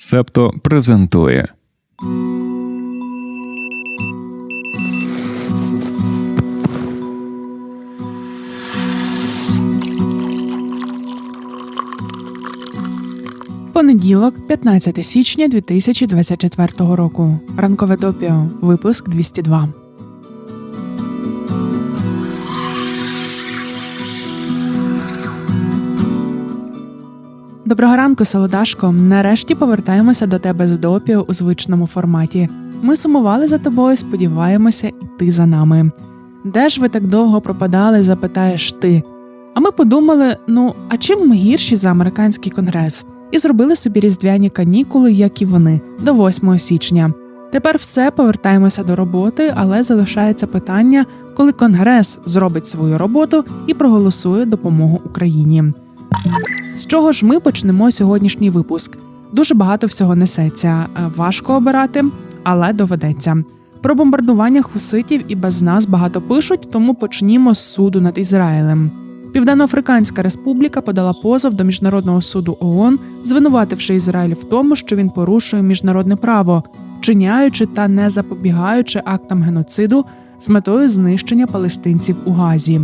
Септо презентує Понеділок, 15 січня 2024 року. Ранкове допіо. Випуск 202. Доброго ранку, Солодашко. Нарешті повертаємося до тебе з допіо у звичному форматі. Ми сумували за тобою, сподіваємося, і ти за нами. Де ж ви так довго пропадали? запитаєш ти. А ми подумали: ну а чим ми гірші за американський конгрес? І зробили собі різдвяні канікули, як і вони, до 8 січня. Тепер все повертаємося до роботи, але залишається питання, коли конгрес зробить свою роботу і проголосує допомогу Україні. З чого ж ми почнемо сьогоднішній випуск? Дуже багато всього несеться. Е, Важко обирати, але доведеться. Про бомбардування хуситів і без нас багато пишуть, тому почнімо з суду над Ізраїлем. Південноафриканська республіка подала позов до міжнародного суду ООН, звинувативши Ізраїль в тому, що він порушує міжнародне право, вчиняючи та не запобігаючи актам геноциду з метою знищення палестинців у Газі.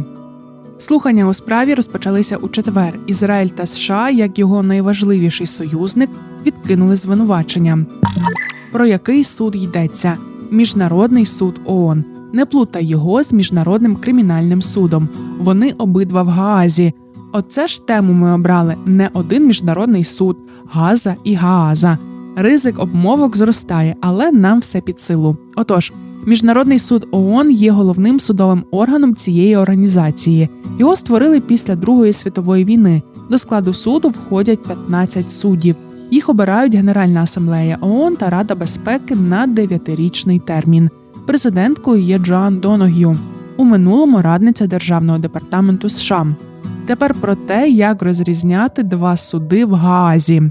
Слухання у справі розпочалися у четвер. Ізраїль та США, як його найважливіший союзник, відкинули звинувачення. Про який суд йдеться? Міжнародний суд ООН. Не плутай його з міжнародним кримінальним судом. Вони обидва в Гаазі. Оце ж тему ми обрали не один міжнародний суд, Газа і Гааза. Ризик обмовок зростає, але нам все під силу. Отож, Міжнародний суд ООН є головним судовим органом цієї організації. Його створили після Другої світової війни. До складу суду входять 15 суддів. Їх обирають Генеральна асамблея ООН та Рада безпеки на дев'ятирічний термін. Президенткою є Джоан Доног'ю, у минулому радниця Державного департаменту США. Тепер про те, як розрізняти два суди в Гаазі.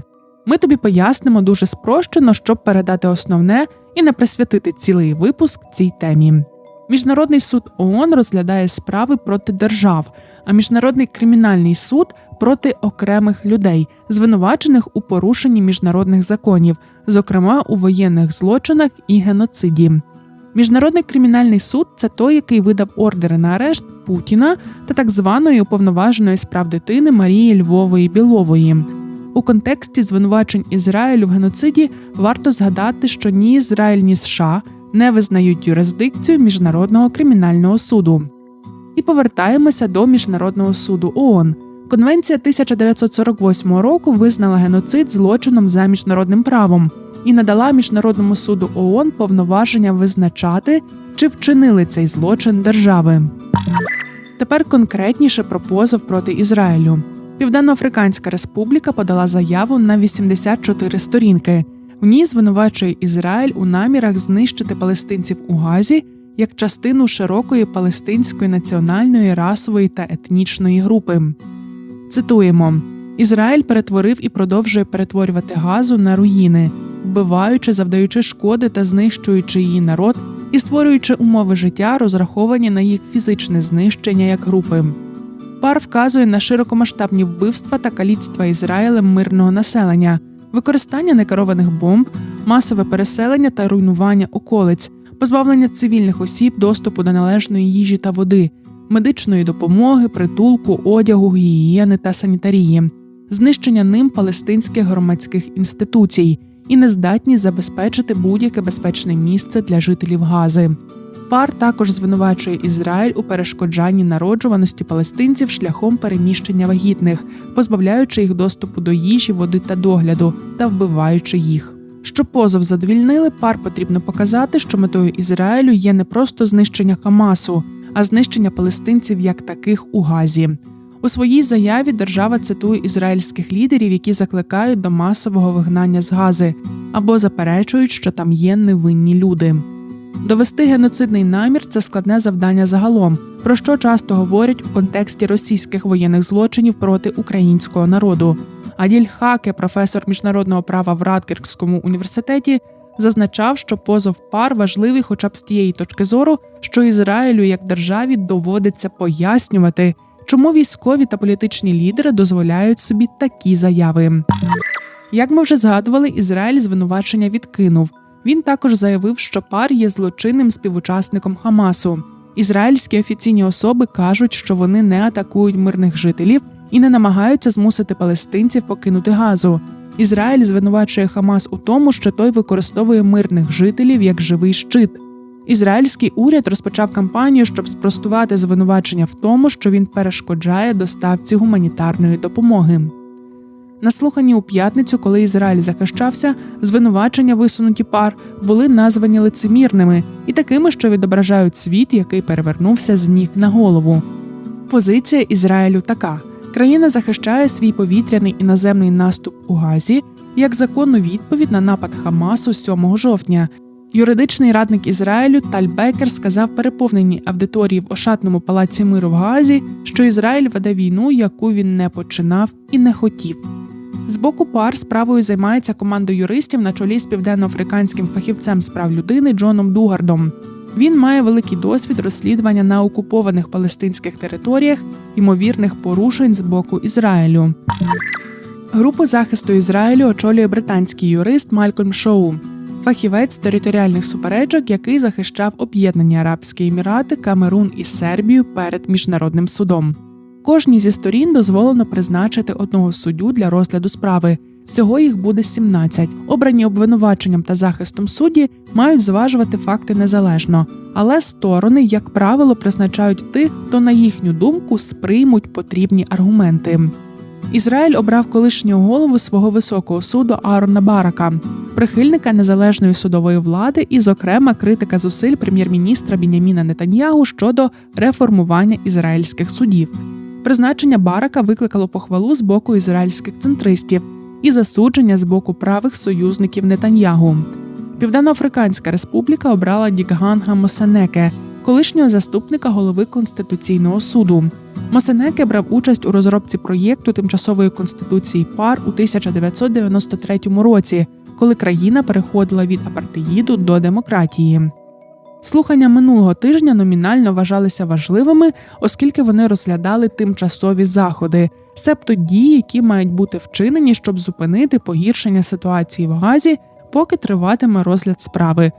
Ми тобі пояснимо дуже спрощено, щоб передати основне і не присвятити цілий випуск цій темі. Міжнародний суд ООН розглядає справи проти держав, а міжнародний кримінальний суд проти окремих людей, звинувачених у порушенні міжнародних законів, зокрема у воєнних злочинах і геноциді. Міжнародний кримінальний суд це той, який видав ордери на арешт Путіна та так званої уповноваженої справ дитини Марії Львової Білової. У контексті звинувачень Ізраїлю в геноциді варто згадати, що ні Ізраїль, ні США не визнають юрисдикцію міжнародного кримінального суду. І повертаємося до міжнародного суду ООН. Конвенція 1948 року визнала геноцид злочином за міжнародним правом і надала міжнародному суду ООН повноваження визначати, чи вчинили цей злочин держави. Тепер конкретніше про позов проти Ізраїлю. Південноафриканська республіка подала заяву на 84 сторінки. В ній звинувачує Ізраїль у намірах знищити палестинців у Газі як частину широкої палестинської національної, расової та етнічної групи. Цитуємо: Ізраїль перетворив і продовжує перетворювати газу на руїни, вбиваючи, завдаючи шкоди та знищуючи її народ і створюючи умови життя, розраховані на їх фізичне знищення як групи. Пар вказує на широкомасштабні вбивства та каліцтва Ізраїлем мирного населення, використання некерованих бомб, масове переселення та руйнування околиць, позбавлення цивільних осіб доступу до належної їжі та води, медичної допомоги, притулку, одягу, гігієни та санітарії, знищення ним палестинських громадських інституцій і нездатність забезпечити будь-яке безпечне місце для жителів Гази. Пар також звинувачує Ізраїль у перешкоджанні народжуваності палестинців шляхом переміщення вагітних, позбавляючи їх доступу до їжі, води та догляду та вбиваючи їх. Щоб позов задовільнили, пар потрібно показати, що метою Ізраїлю є не просто знищення Хамасу, а знищення палестинців як таких у Газі. У своїй заяві держава цитує ізраїльських лідерів, які закликають до масового вигнання з Гази або заперечують, що там є невинні люди. Довести геноцидний намір це складне завдання загалом, про що часто говорять у контексті російських воєнних злочинів проти українського народу. Аділь Хаке, професор міжнародного права в Радгерському університеті, зазначав, що позов пар важливий, хоча б з тієї точки зору, що Ізраїлю як державі доводиться пояснювати, чому військові та політичні лідери дозволяють собі такі заяви. Як ми вже згадували, Ізраїль звинувачення відкинув. Він також заявив, що пар є злочинним співучасником Хамасу. Ізраїльські офіційні особи кажуть, що вони не атакують мирних жителів і не намагаються змусити палестинців покинути газу. Ізраїль звинувачує Хамас у тому, що той використовує мирних жителів як живий щит. Ізраїльський уряд розпочав кампанію, щоб спростувати звинувачення в тому, що він перешкоджає доставці гуманітарної допомоги. На слуханні у п'ятницю, коли Ізраїль захищався, звинувачення, висунуті пар, були названі лицемірними і такими, що відображають світ, який перевернувся з ніг на голову. Позиція Ізраїлю така: країна захищає свій повітряний і наземний наступ у Газі як законну відповідь на напад Хамасу 7 жовтня. Юридичний радник Ізраїлю Таль Бекер сказав переповненій аудиторії в Ошатному палаці миру в Газі, що Ізраїль веде війну, яку він не починав і не хотів. З боку пар справою займається команда юристів на чолі з південноафриканським фахівцем з прав людини Джоном Дугардом. Він має великий досвід розслідування на окупованих палестинських територіях ймовірних порушень з боку Ізраїлю. Групу захисту Ізраїлю очолює британський юрист Малькольм Шоу, фахівець територіальних суперечок, який захищав об'єднані Арабські Емірати, Камерун і Сербію перед міжнародним судом. Кожній зі сторін дозволено призначити одного суддю для розгляду справи. Всього їх буде 17. Обрані обвинуваченням та захистом судді мають зважувати факти незалежно, але сторони, як правило, призначають тих, хто, на їхню думку, сприймуть потрібні аргументи. Ізраїль обрав колишнього голову свого високого суду Аарона Барака, прихильника незалежної судової влади і, зокрема, критика зусиль прем'єр-міністра Біняміна Нетаньягу щодо реформування ізраїльських судів. Призначення Барака викликало похвалу з боку ізраїльських центристів і засудження з боку правих союзників Нетаньягу. Південноафриканська республіка обрала Дікганга Мосенеке, колишнього заступника голови конституційного суду. Мосенеке брав участь у розробці проєкту тимчасової конституції пар у 1993 році, коли країна переходила від апартеїду до демократії. Слухання минулого тижня номінально вважалися важливими, оскільки вони розглядали тимчасові заходи, себто дії, які мають бути вчинені, щоб зупинити погіршення ситуації в Газі, поки триватиме розгляд справи.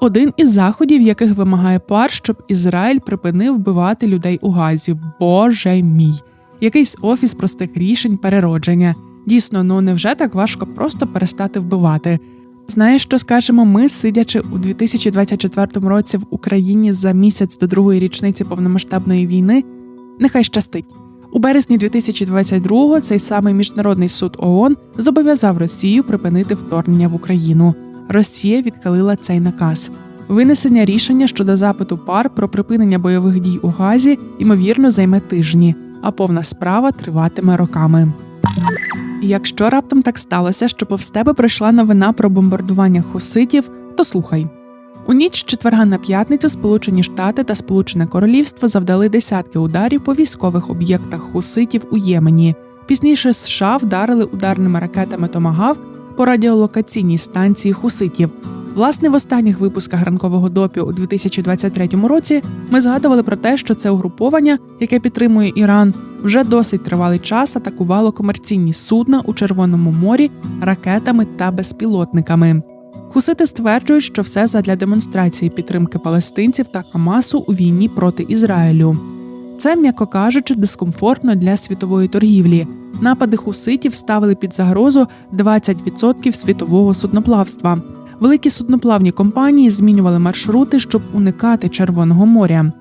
Один із заходів, яких вимагає пар, щоб Ізраїль припинив вбивати людей у Газі. Боже мій, якийсь офіс простих рішень переродження. Дійсно, ну невже так важко просто перестати вбивати? Знаєш, що скажемо ми, сидячи у 2024 році в Україні за місяць до другої річниці повномасштабної війни? Нехай щастить. У березні 2022-го цей самий міжнародний суд ООН зобов'язав Росію припинити вторгнення в Україну. Росія відхилила цей наказ. Винесення рішення щодо запиту пар про припинення бойових дій у Газі ймовірно займе тижні, а повна справа триватиме роками. Якщо раптом так сталося, що повз тебе прийшла новина про бомбардування хуситів, то слухай. У ніч з четверга на п'ятницю Сполучені Штати та Сполучене Королівство завдали десятки ударів по військових об'єктах хуситів у Ємені. Пізніше США вдарили ударними ракетами Томагавк по радіолокаційній станції хуситів. Власне, в останніх випусках ранкового допіо у 2023 році ми згадували про те, що це угруповання, яке підтримує Іран, вже досить тривалий час атакувало комерційні судна у Червоному морі ракетами та безпілотниками. Хусити стверджують, що все задля демонстрації підтримки палестинців та Хамасу у війні проти Ізраїлю. Це, м'яко кажучи, дискомфортно для світової торгівлі. Напади хуситів ставили під загрозу 20% світового судноплавства. Великі судноплавні компанії змінювали маршрути, щоб уникати Червоного моря.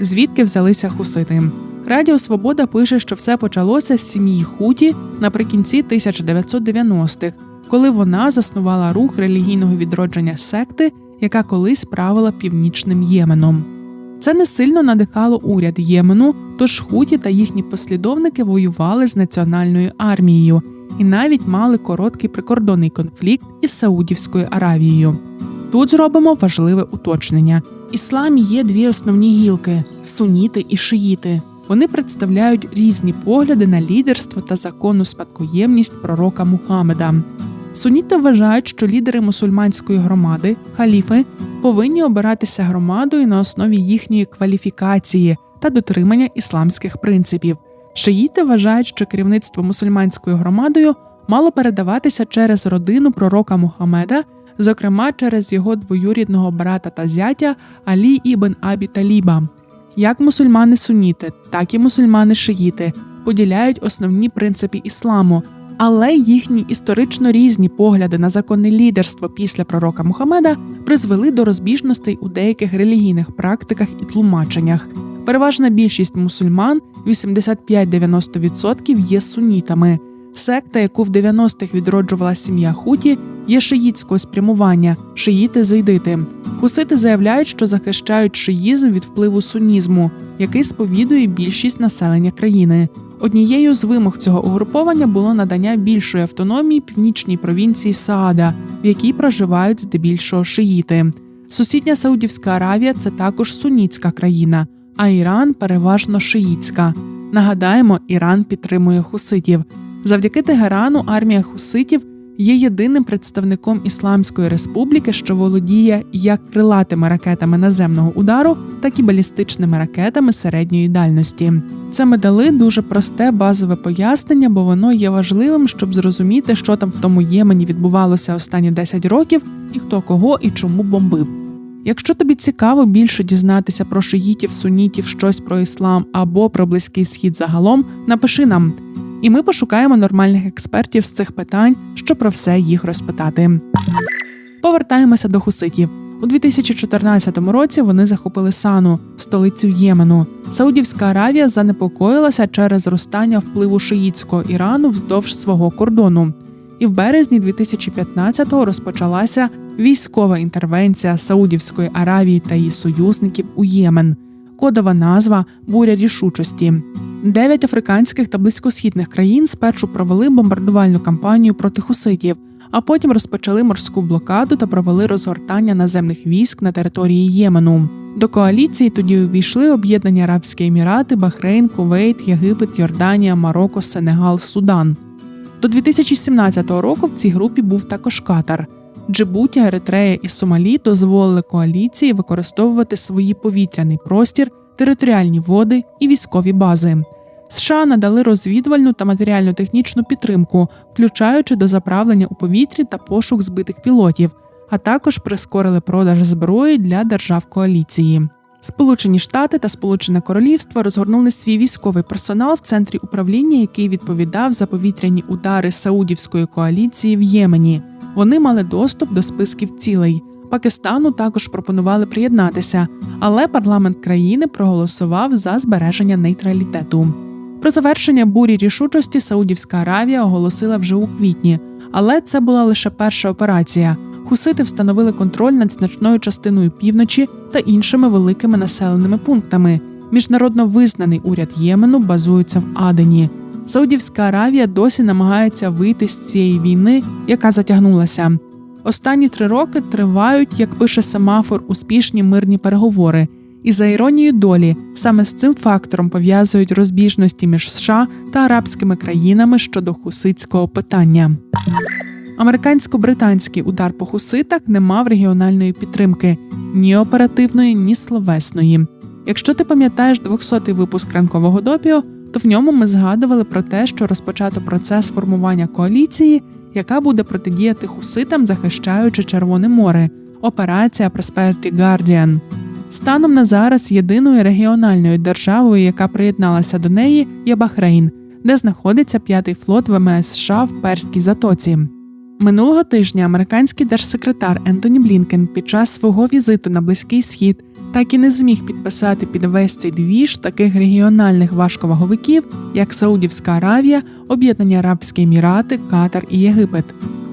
Звідки взялися хусити? Радіо Свобода пише, що все почалося з сім'ї Хуті наприкінці 1990-х, коли вона заснувала рух релігійного відродження секти, яка колись правила північним Єменом. Це не сильно надихало уряд Ємену, тож хуті та їхні послідовники воювали з національною армією і навіть мали короткий прикордонний конфлікт із Саудівською Аравією. Тут зробимо важливе уточнення: ісламі є дві основні гілки суніти і шиїти. Вони представляють різні погляди на лідерство та законну спадкоємність пророка Мухаммеда. Суніти вважають, що лідери мусульманської громади, халіфи, повинні обиратися громадою на основі їхньої кваліфікації та дотримання ісламських принципів. Шиїти вважають, що керівництво мусульманською громадою мало передаватися через родину пророка Мухаммеда, зокрема через його двоюрідного брата та зятя Алі ібн Абі Таліба. Як мусульмани суніти, так і мусульмани шиїти поділяють основні принципи ісламу, але їхні історично різні погляди на законне лідерство після пророка Мухаммеда призвели до розбіжностей у деяких релігійних практиках і тлумаченнях. Переважна більшість мусульман 85-90% є сунітами. Секта, яку в 90-х відроджувала сім'я Хуті, є шиїтського спрямування шиїти зайдити. Хусити заявляють, що захищають шиїзм від впливу сунізму, який сповідує більшість населення країни. Однією з вимог цього угруповання було надання більшої автономії північній провінції Саада, в якій проживають здебільшого шиїти. Сусідня Саудівська Аравія це також сунітська країна, а Іран переважно шиїтська. Нагадаємо, Іран підтримує хуситів. Завдяки Тегерану армія хуситів є єдиним представником Ісламської республіки, що володіє як крилатими ракетами наземного удару, так і балістичними ракетами середньої дальності. Це дали дуже просте базове пояснення, бо воно є важливим, щоб зрозуміти, що там в тому Ємені відбувалося останні 10 років, і хто кого і чому бомбив. Якщо тобі цікаво більше дізнатися про шиїтів, сунітів, щось про іслам або про близький схід загалом, напиши нам, і ми пошукаємо нормальних експертів з цих питань, щоб про все їх розпитати. Повертаємося до хуситів. У 2014 році вони захопили Сану, столицю Ємену. Саудівська Аравія занепокоїлася через зростання впливу шиїтського Ірану вздовж свого кордону. І в березні 2015-го розпочалася військова інтервенція Саудівської Аравії та її союзників у Ємен. Кодова назва буря рішучості. Дев'ять африканських та близькосхідних країн спершу провели бомбардувальну кампанію проти хуситів, а потім розпочали морську блокаду та провели розгортання наземних військ на території Ємену. До коаліції тоді увійшли об'єднані Арабські Емірати, Бахрейн, Кувейт, Єгипет, Йорданія, Марокко, Сенегал, Судан. До 2017 року в цій групі був також Катар. Джибуті, Еритрея і Сомалі дозволили коаліції використовувати свої повітряний простір, територіальні води і військові бази. США надали розвідувальну та матеріально-технічну підтримку, включаючи до заправлення у повітрі та пошук збитих пілотів, а також прискорили продаж зброї для держав коаліції. Сполучені Штати та Сполучене Королівство розгорнули свій військовий персонал в центрі управління, який відповідав за повітряні удари Саудівської коаліції в Ємені. Вони мали доступ до списків цілей. Пакистану також пропонували приєднатися, але парламент країни проголосував за збереження нейтралітету. Про завершення бурі рішучості Саудівська Аравія оголосила вже у квітні, але це була лише перша операція. Хусити встановили контроль над значною частиною півночі та іншими великими населеними пунктами. Міжнародно визнаний уряд Ємену базується в Адені. Саудівська Аравія досі намагається вийти з цієї війни, яка затягнулася. Останні три роки тривають, як пише семафор, успішні мирні переговори. І за іронією долі саме з цим фактором пов'язують розбіжності між США та арабськими країнами щодо хуситського питання. Американсько-британський удар по хуситах не мав регіональної підтримки ні оперативної, ні словесної. Якщо ти пам'ятаєш 200-й випуск ранкового допіо, то в ньому ми згадували про те, що розпочато процес формування коаліції, яка буде протидіяти хуситам, захищаючи Червоне море. Операція Prosperity Guardian. Станом на зараз єдиною регіональною державою, яка приєдналася до неї, є Бахрейн, де знаходиться п'ятий флот ВМС США в Перській затоці. Минулого тижня американський держсекретар Ентоні Блінкен під час свого візиту на Близький Схід так і не зміг підписати під весь цей двіж таких регіональних важковаговиків, як Саудівська Аравія, Об'єднані Арабські Емірати, Катар і Єгипет.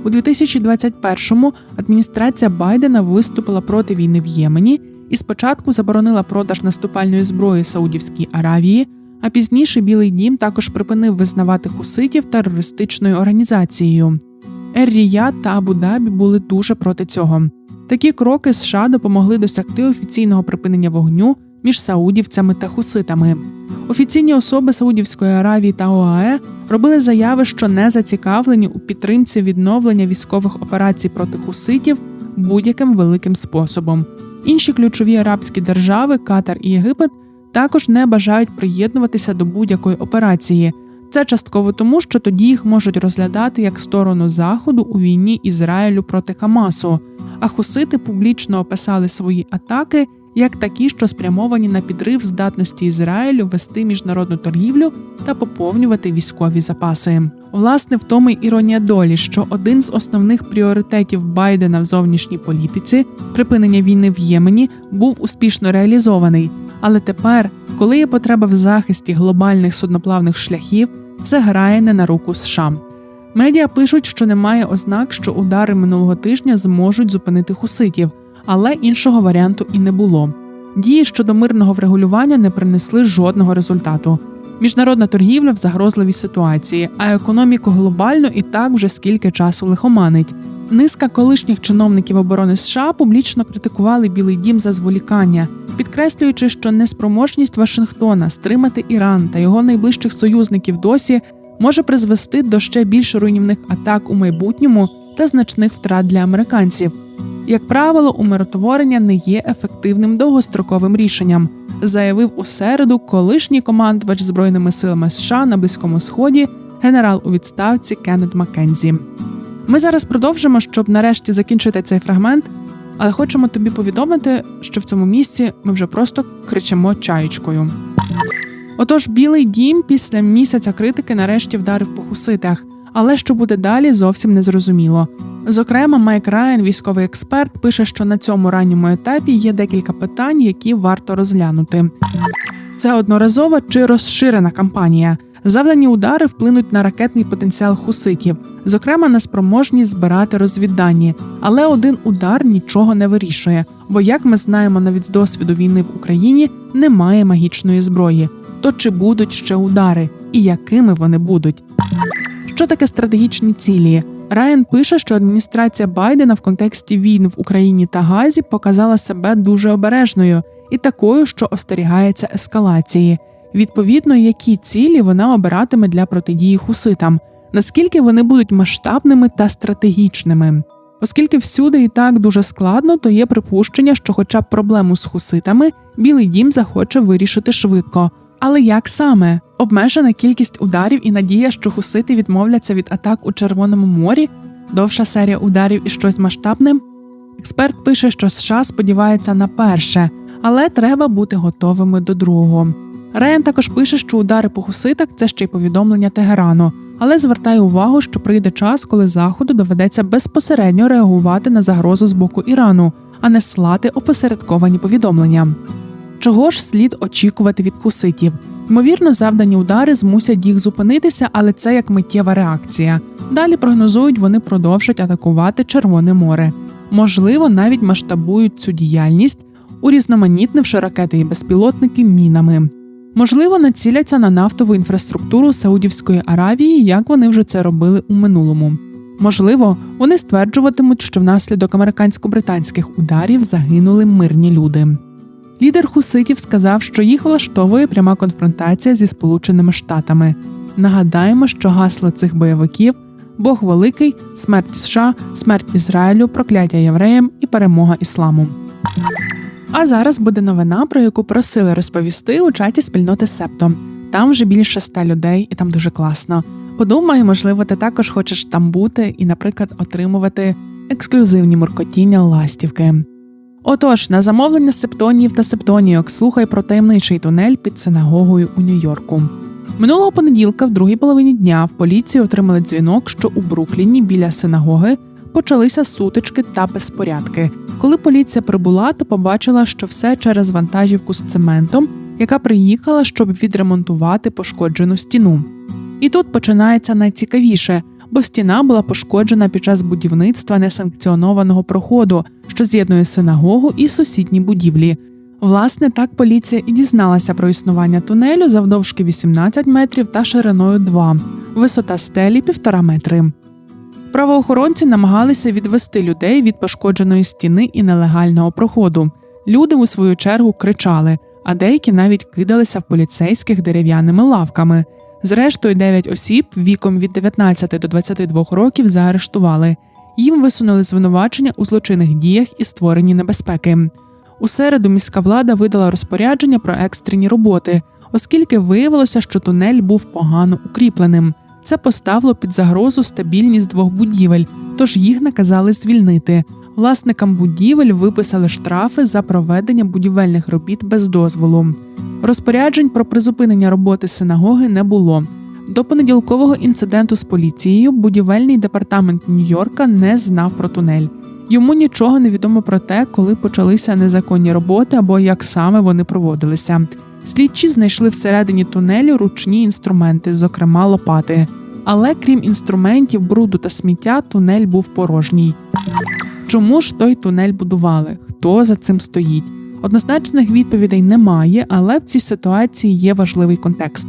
У 2021-му адміністрація Байдена виступила проти війни в Ємені і спочатку заборонила продаж наступальної зброї Саудівській Аравії, а пізніше Білий Дім також припинив визнавати хуситів терористичною організацією. Ер-Ріяд та Абу-Дабі були дуже проти цього. Такі кроки США допомогли досягти офіційного припинення вогню між саудівцями та хуситами. Офіційні особи Саудівської Аравії та ОАЕ робили заяви, що не зацікавлені у підтримці відновлення військових операцій проти хуситів будь-яким великим способом. Інші ключові арабські держави, Катар і Єгипет, також не бажають приєднуватися до будь-якої операції. Це частково тому, що тоді їх можуть розглядати як сторону заходу у війні Ізраїлю проти Хамасу, а хусити публічно описали свої атаки як такі, що спрямовані на підрив здатності Ізраїлю вести міжнародну торгівлю та поповнювати військові запаси. Власне, в тому й іронія долі, що один з основних пріоритетів Байдена в зовнішній політиці припинення війни в Ємені був успішно реалізований. Але тепер, коли є потреба в захисті глобальних судноплавних шляхів, це грає не на руку США. Медіа пишуть, що немає ознак, що удари минулого тижня зможуть зупинити хуситів, але іншого варіанту і не було. Дії щодо мирного врегулювання не принесли жодного результату. Міжнародна торгівля в загрозливій ситуації, а економіку глобально і так вже скільки часу лихоманить. Низка колишніх чиновників оборони США публічно критикували Білий Дім за зволікання, підкреслюючи, що неспроможність Вашингтона стримати Іран та його найближчих союзників досі може призвести до ще більш руйнівних атак у майбутньому та значних втрат для американців. Як правило, умиротворення не є ефективним довгостроковим рішенням, заявив у середу колишній командувач збройними силами США на Близькому Сході, генерал у відставці Кеннет Маккензі. Ми зараз продовжимо, щоб нарешті закінчити цей фрагмент, але хочемо тобі повідомити, що в цьому місці ми вже просто кричимо чаєчкою. Отож, Білий дім після місяця критики нарешті вдарив по хуситах, але що буде далі, зовсім не зрозуміло. Зокрема, Майк Райан, військовий експерт, пише, що на цьому ранньому етапі є декілька питань, які варто розглянути. Це одноразова чи розширена кампанія. Завдані удари вплинуть на ракетний потенціал хуситів, зокрема на спроможність збирати розвіддані. Але один удар нічого не вирішує, бо, як ми знаємо навіть з досвіду війни в Україні, немає магічної зброї. То чи будуть ще удари, і якими вони будуть? Що таке стратегічні цілі? Райан пише, що адміністрація Байдена в контексті війн в Україні та Газі показала себе дуже обережною і такою, що остерігається ескалації. Відповідно, які цілі вона обиратиме для протидії хуситам, наскільки вони будуть масштабними та стратегічними. Оскільки всюди і так дуже складно, то є припущення, що, хоча б проблему з хуситами, Білий дім захоче вирішити швидко. Але як саме обмежена кількість ударів і надія, що хусити відмовляться від атак у Червоному морі, довша серія ударів і щось масштабне? Експерт пише, що США сподівається на перше, але треба бути готовими до другого. Рейн також пише, що удари по хуситах це ще й повідомлення Тегерану, але звертає увагу, що прийде час, коли заходу доведеться безпосередньо реагувати на загрозу з боку Ірану, а не слати опосередковані повідомлення. Чого ж слід очікувати від хуситів? Ймовірно, завдані удари змусять їх зупинитися, але це як миттєва реакція. Далі прогнозують, вони продовжать атакувати Червоне море. Можливо, навіть масштабують цю діяльність, урізноманітнивши ракети і безпілотники мінами. Можливо, націляться на нафтову інфраструктуру Саудівської Аравії, як вони вже це робили у минулому. Можливо, вони стверджуватимуть, що внаслідок американсько-британських ударів загинули мирні люди. Лідер Хуситів сказав, що їх влаштовує пряма конфронтація зі Сполученими Штатами. Нагадаємо, що гасло цих бойовиків Бог великий, смерть США, смерть Ізраїлю, прокляття євреям і перемога ісламу. А зараз буде новина, про яку просили розповісти у чаті спільноти Септо. Там вже більше ста людей, і там дуже класно. Подумай, можливо, ти також хочеш там бути і, наприклад, отримувати ексклюзивні муркотіння ластівки. Отож, на замовлення септонів та септонійок слухай про таємничий тунель під синагогою у Нью-Йорку. Минулого понеділка, в другій половині дня, в поліції отримали дзвінок, що у Брукліні біля синагоги почалися сутички та безпорядки. Коли поліція прибула, то побачила, що все через вантажівку з цементом, яка приїхала, щоб відремонтувати пошкоджену стіну. І тут починається найцікавіше, бо стіна була пошкоджена під час будівництва несанкціонованого проходу, що з'єднує синагогу і сусідні будівлі. Власне, так поліція і дізналася про існування тунелю завдовжки 18 метрів та шириною 2, висота стелі 1,5 метри. Правоохоронці намагалися відвести людей від пошкодженої стіни і нелегального проходу. Люди у свою чергу кричали, а деякі навіть кидалися в поліцейських дерев'яними лавками. Зрештою, 9 осіб віком від 19 до 22 років заарештували. Їм висунули звинувачення у злочинних діях і створенні небезпеки. У середу міська влада видала розпорядження про екстрені роботи, оскільки виявилося, що тунель був погано укріпленим. Це поставило під загрозу стабільність двох будівель, тож їх наказали звільнити. Власникам будівель виписали штрафи за проведення будівельних робіт без дозволу. Розпоряджень про призупинення роботи синагоги не було. До понеділкового інциденту з поліцією будівельний департамент Нью-Йорка не знав про тунель. Йому нічого не відомо про те, коли почалися незаконні роботи або як саме вони проводилися. Слідчі знайшли всередині тунелю ручні інструменти, зокрема лопати. Але крім інструментів, бруду та сміття, тунель був порожній. Чому ж той тунель будували? Хто за цим стоїть? Однозначних відповідей немає, але в цій ситуації є важливий контекст.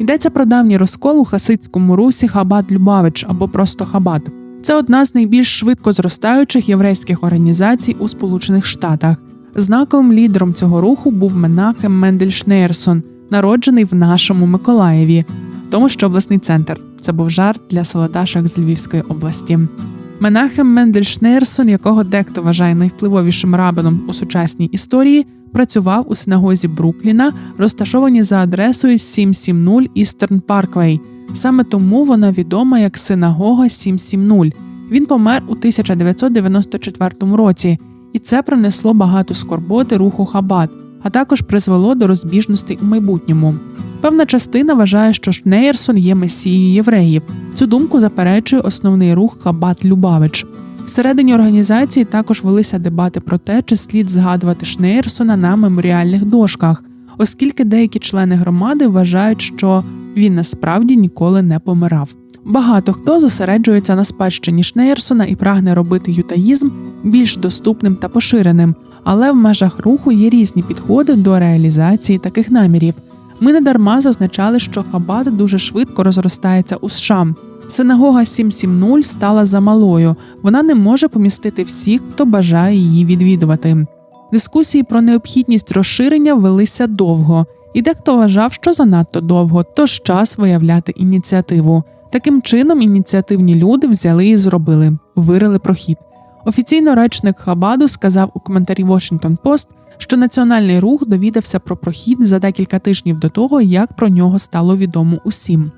Йдеться про давній розкол у хасидському русі Хабад Любавич або просто Хабад. Це одна з найбільш швидко зростаючих єврейських організацій у Сполучених Штатах. Знаковим лідером цього руху був Менахем Мендель Шнейрсон, народжений в нашому Миколаєві, тому що обласний центр. Це був жарт для солодашок з Львівської області. Менахем Мендель Шнейрсон, якого дехто вважає найвпливовішим рабином у сучасній історії, працював у синагозі Брукліна, розташованій за адресою 770 Eastern Parkway. Саме тому вона відома як синагога 770. Він помер у 1994 році, і це принесло багато скорботи руху Хабат, а також призвело до розбіжностей у майбутньому. Певна частина вважає, що Шнеєрсон є месією євреїв. Цю думку заперечує основний рух Хабат Любавич. Всередині організації також велися дебати про те, чи слід згадувати Шнеєрсона на меморіальних дошках, оскільки деякі члени громади вважають, що він насправді ніколи не помирав. Багато хто зосереджується на спадщині Шнеєрсона і прагне робити ютаїзм більш доступним та поширеним, але в межах руху є різні підходи до реалізації таких намірів. Ми не дарма зазначали, що Хабад дуже швидко розростається у США. Синагога 770 стала замалою. Вона не може помістити всіх, хто бажає її відвідувати. Дискусії про необхідність розширення велися довго, і дехто вважав, що занадто довго, тож час виявляти ініціативу. Таким чином, ініціативні люди взяли і зробили, вирили прохід. Офіційно речник Хабаду сказав у коментарі Washington Post, що національний рух довідався про прохід за декілька тижнів до того, як про нього стало відомо усім.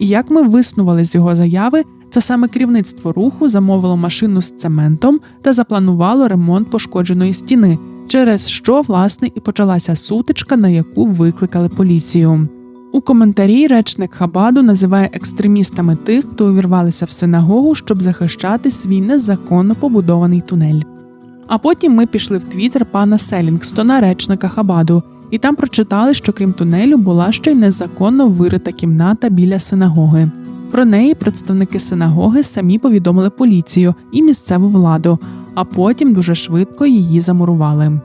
І як ми виснували з його заяви, це саме керівництво руху замовило машину з цементом та запланувало ремонт пошкодженої стіни, через що власне і почалася сутичка, на яку викликали поліцію. У коментарі речник Хабаду називає екстремістами тих, хто увірвалися в синагогу, щоб захищати свій незаконно побудований тунель. А потім ми пішли в твіттер пана Селінгстона, речника Хабаду, і там прочитали, що крім тунелю була ще й незаконно вирита кімната біля синагоги. Про неї представники синагоги самі повідомили поліцію і місцеву владу, а потім дуже швидко її замурували.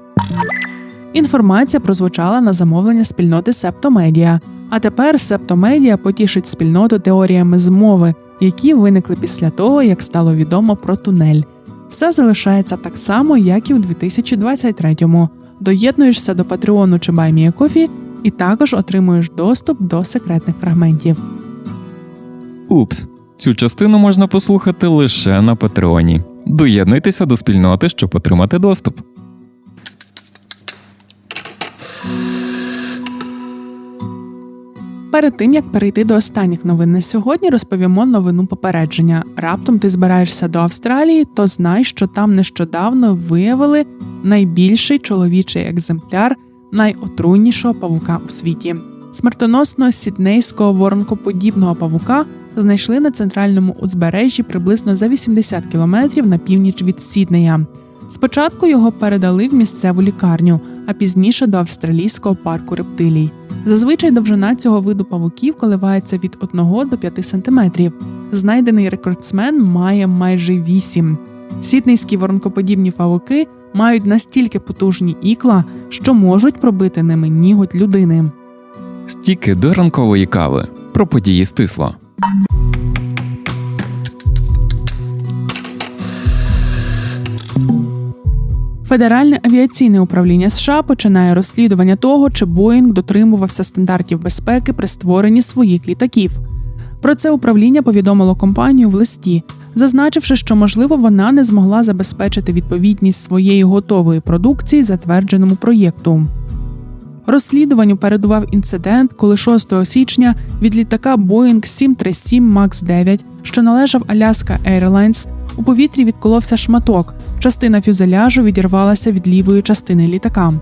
Інформація прозвучала на замовлення спільноти Септомедіа. А тепер Септомедіа потішить спільноту теоріями змови, які виникли після того, як стало відомо про тунель. Все залишається так само, як і в 2023-му. Доєднуєшся до Патреону чи Кофі і також отримуєш доступ до секретних фрагментів. Упс, цю частину можна послухати лише на Патреоні. Доєднуйтеся до спільноти, щоб отримати доступ. Перед тим як перейти до останніх новин на сьогодні, розповімо новину попередження. Раптом ти збираєшся до Австралії, то знай, що там нещодавно виявили найбільший чоловічий екземпляр найотруйнішого павука у світі. Смертоносного сіднейського воронкоподібного павука знайшли на центральному узбережжі приблизно за 80 кілометрів на північ від Сіднея. Спочатку його передали в місцеву лікарню, а пізніше до австралійського парку рептилій. Зазвичай довжина цього виду павуків коливається від 1 до 5 сантиметрів. Знайдений рекордсмен має майже 8. Сітнейські воронкоподібні павуки мають настільки потужні ікла, що можуть пробити ними ніготь людини. Стіки до ранкової кави. Про події стисло. Федеральне авіаційне управління США починає розслідування того, чи Боїнг дотримувався стандартів безпеки при створенні своїх літаків. Про це управління повідомило компанію в листі, зазначивши, що можливо вона не змогла забезпечити відповідність своєї готової продукції затвердженому проєкту. Розслідуванню передував інцидент, коли 6 січня від літака Boeing 737 MAX 9, що належав Alaska Airlines, у повітрі відколовся шматок. Частина фюзеляжу відірвалася від лівої частини літака.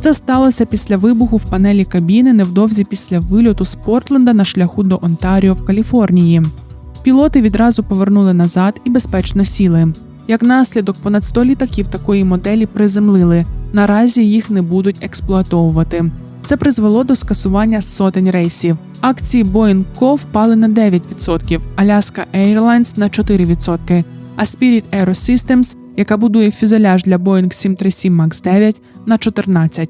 Це сталося після вибуху в панелі кабіни невдовзі після вильоту з Портленда на шляху до Онтаріо в Каліфорнії. Пілоти відразу повернули назад і безпечно сіли. Як наслідок, понад 100 літаків такої моделі приземлили. Наразі їх не будуть експлуатовувати. Це призвело до скасування сотень рейсів. Акції Boeing Co. впали на 9%, Alaska Airlines на 4%, а Spirit Aerosystems, яка будує фюзеляж для Boeing 737 MAX 9, на 14%.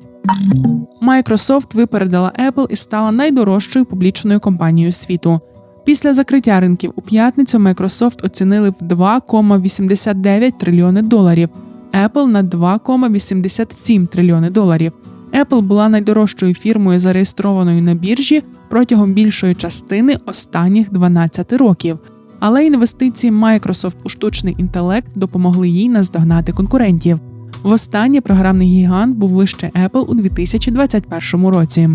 Microsoft випередила Apple і стала найдорожчою публічною компанією світу. Після закриття ринків у п'ятницю Microsoft оцінили в 2,89 трильйони доларів, Apple на 2,87 трильйони доларів. Apple була найдорожчою фірмою, зареєстрованою на біржі протягом більшої частини останніх 12 років. Але інвестиції Microsoft у штучний інтелект допомогли їй наздогнати конкурентів. Востаннє програмний гігант був вище Apple у 2021 році.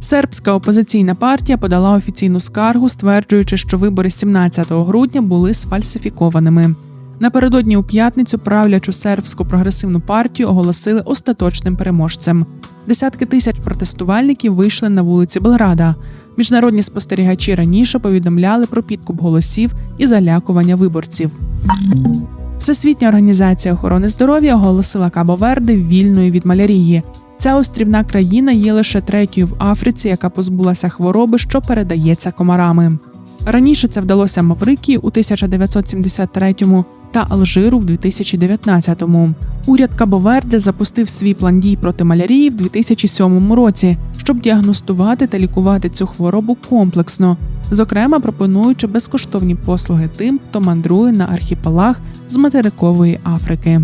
Сербська опозиційна партія подала офіційну скаргу, стверджуючи, що вибори 17 грудня були сфальсифікованими. Напередодні у п'ятницю правлячу сербську прогресивну партію оголосили остаточним переможцем. Десятки тисяч протестувальників вийшли на вулиці Белграда. Міжнародні спостерігачі раніше повідомляли про підкуп голосів і залякування виборців. Всесвітня організація охорони здоров'я оголосила Кабо-Верде вільною від малярії. Ця острівна країна є лише третьою в Африці, яка позбулася хвороби, що передається комарами. Раніше це вдалося Маврикії у 1973-му та Алжиру в 2019-му. Уряд Кабо-Верде запустив свій план дій проти малярії в 2007 році, щоб діагностувати та лікувати цю хворобу комплексно, зокрема пропонуючи безкоштовні послуги тим, хто мандрує на архіпелаг з материкової Африки.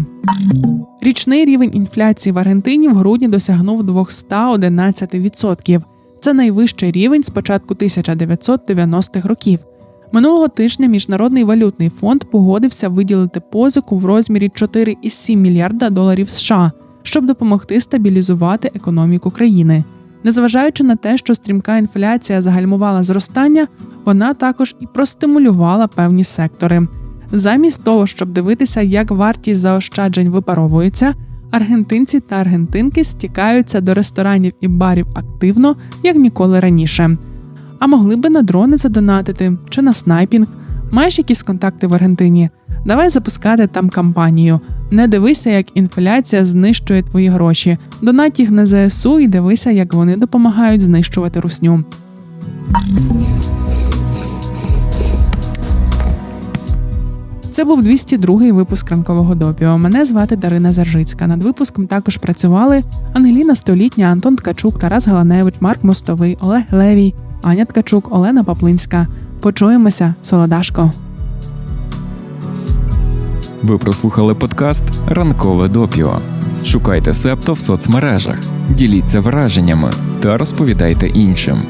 Річний рівень інфляції в Аргентині в грудні досягнув 211%. Це найвищий рівень з початку 1990-х років. Минулого тижня Міжнародний валютний фонд погодився виділити позику в розмірі 4,7 мільярда доларів США, щоб допомогти стабілізувати економіку країни. Незважаючи на те, що стрімка інфляція загальмувала зростання, вона також і простимулювала певні сектори. Замість того, щоб дивитися, як вартість заощаджень випаровується, аргентинці та аргентинки стікаються до ресторанів і барів активно, як ніколи раніше. А могли би на дрони задонатити чи на снайпінг. Маєш якісь контакти в Аргентині? Давай запускати там кампанію. Не дивися, як інфляція знищує твої гроші. Донать їх на ЗСУ і дивися, як вони допомагають знищувати русню. Це був 202-й випуск ранкового допіо. Мене звати Дарина Заржицька. Над випуском також працювали Ангеліна Столітня, Антон Ткачук, Тарас Галаневич, Марк Мостовий, Олег Левій, Аня Ткачук, Олена Паплинська. Почуємося, Солодашко. Ви прослухали подкаст Ранкове допіо. Шукайте Септо в соцмережах, діліться враженнями та розповідайте іншим.